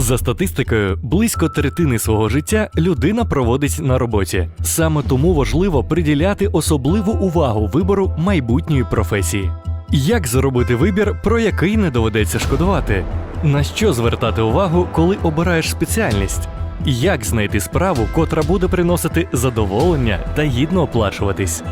За статистикою, близько третини свого життя людина проводить на роботі. Саме тому важливо приділяти особливу увагу вибору майбутньої професії. Як зробити вибір, про який не доведеться шкодувати? На що звертати увагу, коли обираєш спеціальність? Як знайти справу, котра буде приносити задоволення та гідно оплачуватись?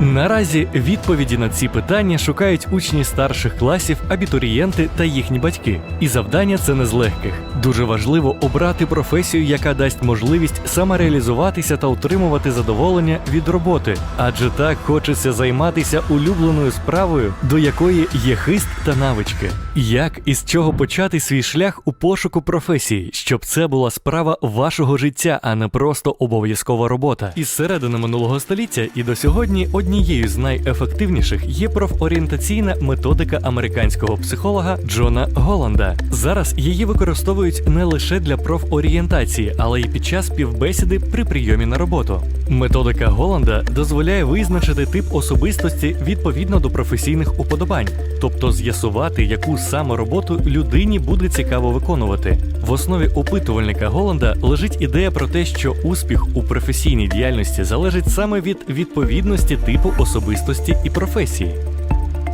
Наразі відповіді на ці питання шукають учні старших класів, абітурієнти та їхні батьки. І завдання це не з легких. Дуже важливо обрати професію, яка дасть можливість самореалізуватися та отримувати задоволення від роботи, адже так хочеться займатися улюбленою справою, до якої є хист та навички. Як і з чого почати свій шлях у пошуку професії, щоб це була справа вашого життя, а не просто обов'язкова робота. Із середини минулого століття і до сьогодні однією з найефективніших є профорієнтаційна методика американського психолога Джона Голланда. Зараз її використовують не лише для профорієнтації, але й під час співбесіди при прийомі на роботу. Методика Голланда дозволяє визначити тип особистості відповідно до професійних уподобань, тобто з'ясувати, яку саме роботу людині буде цікаво виконувати. В основі опитувальника Голланда лежить ідея про те, що успіх у професійній діяльності залежить саме від відповідності типу особистості і професії.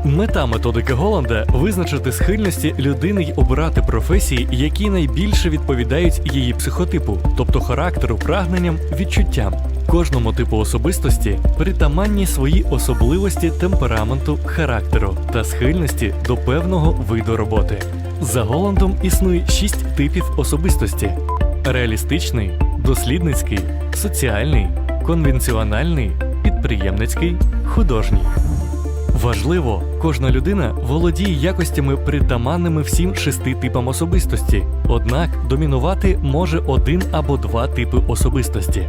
Мета методики Голланда визначити схильності людини й обирати професії, які найбільше відповідають її психотипу, тобто характеру, прагненням, відчуттям. Кожному типу особистості притаманні свої особливості темпераменту, характеру та схильності до певного виду роботи. За Голландом існує шість типів особистості: реалістичний, дослідницький, соціальний, конвенціональний, підприємницький, художній. Важливо, кожна людина володіє якостями притаманними всім шести типам особистості. Однак домінувати може один або два типи особистості.